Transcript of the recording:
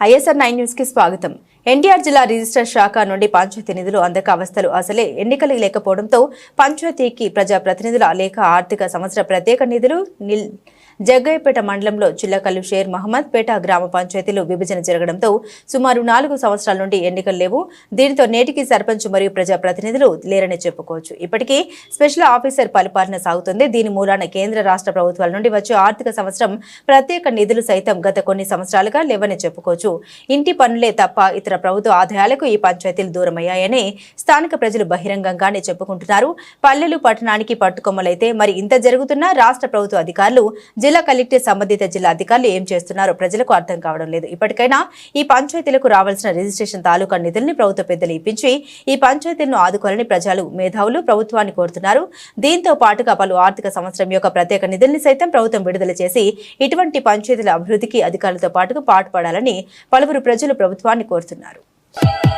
ISR nine న్యూస్కి స్వాగతం. ఎన్టీఆర్ జిల్లా రిజిస్టర్ శాఖ నుండి పంచాయతీ నిధులు అందక అవస్థలు అసలే ఎన్నికలు లేకపోవడంతో పంచాయతీకి ప్రజా ప్రతినిధుల లేక ఆర్థిక సంవత్సర ప్రత్యేక నిధులు నిల్ జగ్గయ్యపేట మండలంలో చిల్లకల్లు షేర్ మహమ్మద్ పేట గ్రామ పంచాయతీలు విభజన జరగడంతో సుమారు నాలుగు సంవత్సరాల నుండి ఎన్నికలు లేవు. దీనితో నేటికి సర్పంచ్ మరియు ప్రజా ప్రతినిధులు లేరని చెప్పుకోవచ్చు. ఇప్పటికీ స్పెషల్ ఆఫీసర్ పరిపాలన సాగుతుంది. దీని మూలాన కేంద్ర రాష్ట్ర ప్రభుత్వాల నుండి వచ్చే ఆర్థిక సంవత్సరం ప్రత్యేక నిధులు సైతం గత కొన్ని సంవత్సరాలుగా లేవని చెప్పుకోవచ్చు. ఇంటి పనులే తప్ప ఇతర ప్రభుత్వ ఆదాయాలకు ఈ పంచాయతీలు దూరమయ్యాయని స్థానిక ప్రజలు బహిరంగంగానే చెప్పుకుంటున్నారు. పల్లెలు పట్టణానికి పట్టుకొమ్మలైతే మరి ఇంత జరుగుతున్నా రాష్ట్ర ప్రభుత్వ అధికారులు జిల్లా కలెక్టర్ సంబంధిత జిల్లా అధికారులు ఏం చేస్తున్నారో ప్రజలకు అర్థం కావడం లేదు. ఇప్పటికైనా ఈ పంచాయతీలకు రావాల్సిన రిజిస్ట్రేషన్ తాలూకా నిధుల్ని ప్రభుత్వ పెద్దలు ఇప్పించి ఈ పంచాయతీలను ఆదుకోవాలని ప్రజలు మేధావులు ప్రభుత్వాన్ని కోరుతున్నారు. దీంతో పాటుగా పలు ఆర్థిక సంవత్సరం యొక్క ప్రత్యేక నిధుల్ని సైతం ప్రభుత్వం విడుదల చేసి ఇటువంటి పంచాయతీల అభివృద్ధికి అధికారులతో పాటుగా పాటుపడాలని పలువురు ప్రజలు ప్రభుత్వాన్ని కోరుతున్నారు. పేర్కొన్నారు